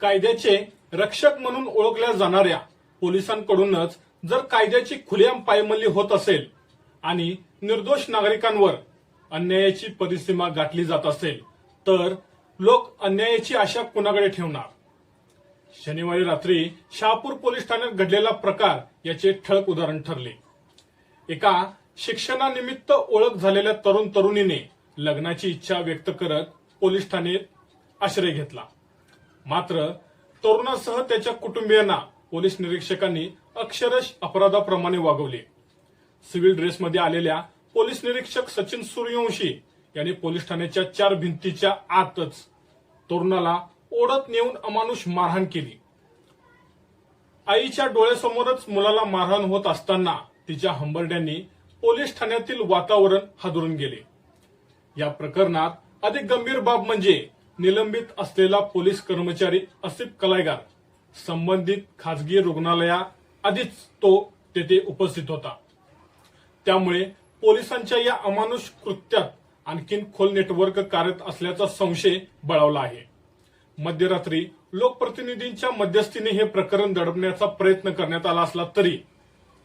कायद्याचे रक्षक म्हणून ओळखल्या जाणाऱ्या पोलिसांकडूनच जर कायद्याची खुलेआम पायमल्ली होत असेल आणि निर्दोष नागरिकांवर अन्यायाची परिसीमा गाठली जात असेल तर लोक अन्यायाची आशा कुणाकडे ठेवणार? शनिवारी रात्री शहापूर पोलीस ठाण्यात घडलेला प्रकार याचे ठळक उदाहरण ठरले. एका शिक्षणानिमित्त ओळख झालेल्या तरुण तरुणीने लग्नाची इच्छा व्यक्त करत पोलीस ठाण्यात आश्रय घेतला. मात्र तरुणासह त्याच्या कुटुंबियांना पोलीस निरीक्षकांनी अक्षरश अपराधाप्रमाणे वागवले. सिव्हिल ड्रेसमध्ये आलेल्या पोलीस निरीक्षक सचिन सूर्यवंशी यांनी पोलीस ठाण्याच्या चार भिंतीच्या आतच तरुणाला ओढत नेऊन अमानुष मारहाण केली. आईच्या डोळ्यासमोरच मुलाला मारहाण होत असताना तिच्या हंबरड्यांनी पोलीस ठाण्यातील वातावरण हादरून गेले. या प्रकरणात अधिक गंभीर बाब म्हणजे निलंबित असलेला पोलीस कर्मचारी असिफ कलायगार संबंधित खासगी रुग्णालया आधीच तो तेथे उपस्थित होता. त्यामुळे पोलिसांच्या या अमानुष कृत्यात आणखीन खोल नेटवर्क कार्यरत असल्याचा संशय बळावला आहे. मध्यरात्री लोकप्रतिनिधींच्या मध्यस्थीने हे प्रकरण दडपण्याचा प्रयत्न करण्यात आला असला तरी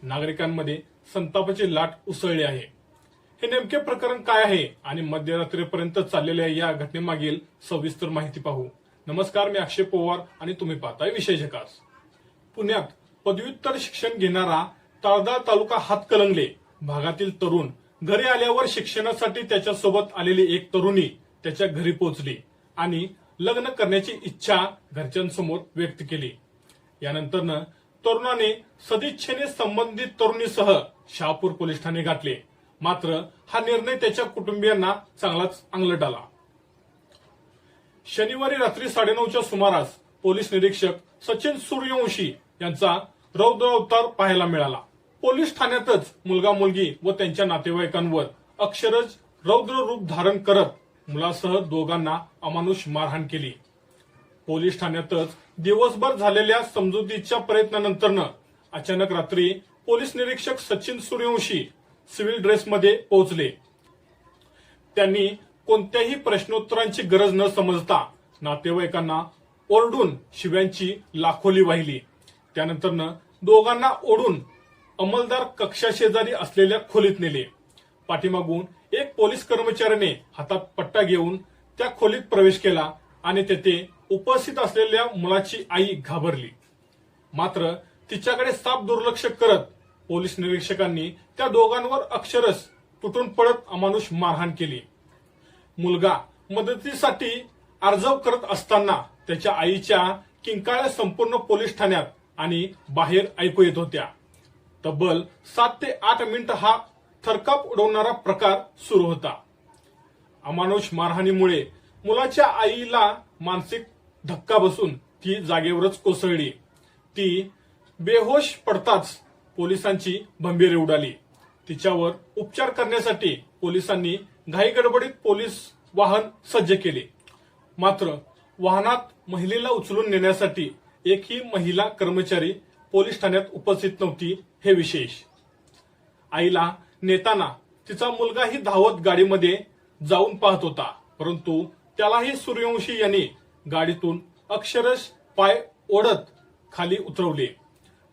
नागरिकांमध्ये संतापाची लाट उसळली आहे. हे नेमके प्रकरण काय आहे आणि मध्यरात्रीपर्यंत चाललेल्या या घटनेमागील सविस्तर माहिती पाहू. नमस्कार मी अक्षय पवार आणि तुम्ही पाहताय विशेष झकास. पुण्यात पदव्युत्तर शिक्षण घेणारा ताळदाळ तालुका हातकलंगले भागातील तरुण घरी आल्यावर शिक्षणासाठी त्याच्यासोबत आलेली एक तरुणी त्याच्या घरी पोहोचली आणि लग्न करण्याची इच्छा घरच्यांसमोर व्यक्त केली. यानंतर तरुणाने सदिच्छेने संबंधित तरुणीसह शहापूर पोलीस ठाणे गाठले. मात्र हा निर्णय त्याच्या कुटुंबियांना चांगलाच अंगलट आला. शनिवारी रात्री साडेनऊच्या सुमारास पोलीस निरीक्षक सचिन सूर्यवंशी यांचा रौद्र अवतार पाहायला मिळाला. पोलीस ठाण्यातच मुलगा मुलगी व त्यांच्या नातेवाईकांवर अक्षरज रौद्र रूप धारण करत मुलासह दोघांना अमानुष मारहाण केली. पोलीस ठाण्यातच दिवसभर झालेल्या समजुतीच्या प्रयत्नानंतर अचानक रात्री पोलीस निरीक्षक सचिन सूर्यवंशी सिव्हिल ड्रेसमध्ये पोहोचले. त्यांनी कोणत्याही प्रश्नोत्तरांची गरज न समजता नातेवाईकांना ओरडून शिव्यांची लाखोली वाहिली. त्यानंतर दोघांना ओढून अंमलदार कक्षाशेजारी असलेल्या खोलीत नेले. पाठीमागून एक पोलीस कर्मचाऱ्याने हातात पट्टा घेऊन त्या खोलीत प्रवेश केला आणि तेथे उपस्थित असलेल्या मुलाची आई घाबरली. मात्र तिच्याकडे साप दुर्लक्ष करत पोलीस निरीक्षकांनी त्या दोघांवर अक्षरच तुटून पडत अमानुष मारहाण केली. मुलगा मदतीसाठी अर्जव करत असताना त्याच्या आईच्या किंकाळ्या संपूर्ण पोलीस ठाण्यात आणि बाहेर ऐकू येत होत्या. तब्बल सात ते आठ मिनिट हा थरकाप उडवणारा प्रकार सुरू होता. अमानुष मारहाणीमुळे मुलाच्या आईला मानसिक धक्का बसून ती जागेवरच कोसळली. ती बेहोश पडताच पोलिसांची भंभीर उडाली. तिच्यावर उपचार करण्यासाठी पोलिसांनी घाईगडबडीत पोलीस वाहन सज्ज केले. मात्र वाहनात महिलेला उचलून नेण्यासाठी एकही महिला कर्मचारी पोलीस ठाण्यात उपस्थित नव्हती हे विशेष. आईला नेताना तिचा मुलगाही धावत गाडीमध्ये जाऊन पाहत होता परंतु त्यालाही सूर्यवंशी यांनी गाडीतून अक्षरश पाय ओढत खाली उतरवले.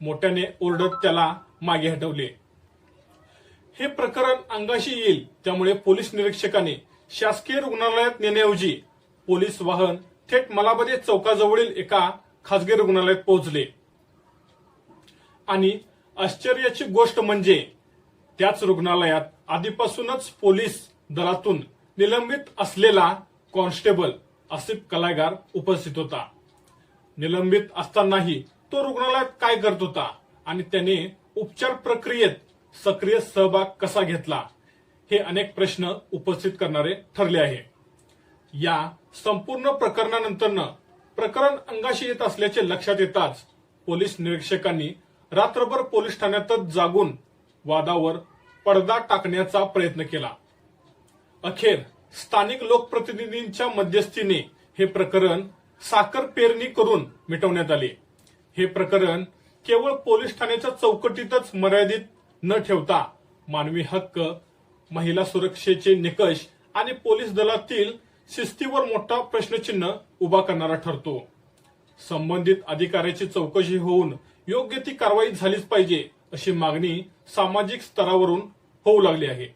मोठ्याने ओरडत त्याला मागे हटवले. हे प्रकरण अंगाशी येईल त्यामुळे पोलीस निरीक्षकाने शासकीय रुग्णालयात नेण्याऐवजी पोलीस वाहन थेट मलाबदे चौकाजवळील एका खासगी रुग्णालयात पोहोचले. आणि आश्चर्याची गोष्ट म्हणजे त्याच रुग्णालयात आधीपासूनच पोलीस दलातून निलंबित असलेला कॉन्स्टेबल आसिफ कलागार उपस्थित होता. निलंबित असतानाही तो रुग्णालयात काय करत होता? आणि त्याने उपचार प्रक्रियेत सक्रिय सहभाग कसा घेतला? हे अनेक प्रश्न उपस्थित करणारे ठरले आहे. या संपूर्ण प्रकरणानंतर प्रकरण अंगाशी येत असल्याचे लक्षात येताच पोलीस निरीक्षकांनी रात्रभर पोलीस ठाण्यातच जागून वादावर पडदा टाकण्याचा प्रयत्न केला. अखेर स्थानिक लोकप्रतिनिधींच्या मध्यस्थीने हे प्रकरण साखर पेरणी करून मिटवण्यात आले. हे प्रकरण केवळ पोलीस ठाण्याच्या चौकटीतच मर्यादित न ठेवता मानवी हक्क महिला सुरक्षेचे निकष आणि पोलीस दलातील शिस्तीवर मोठा प्रश्नचिन्ह उभा करणारा ठरतो. संबंधित अधिकाऱ्याची चौकशी होऊन योग्य ती कारवाई झालीच पाहिजे अशी मागणी सामाजिक स्तरावरून होऊ लागली आहे.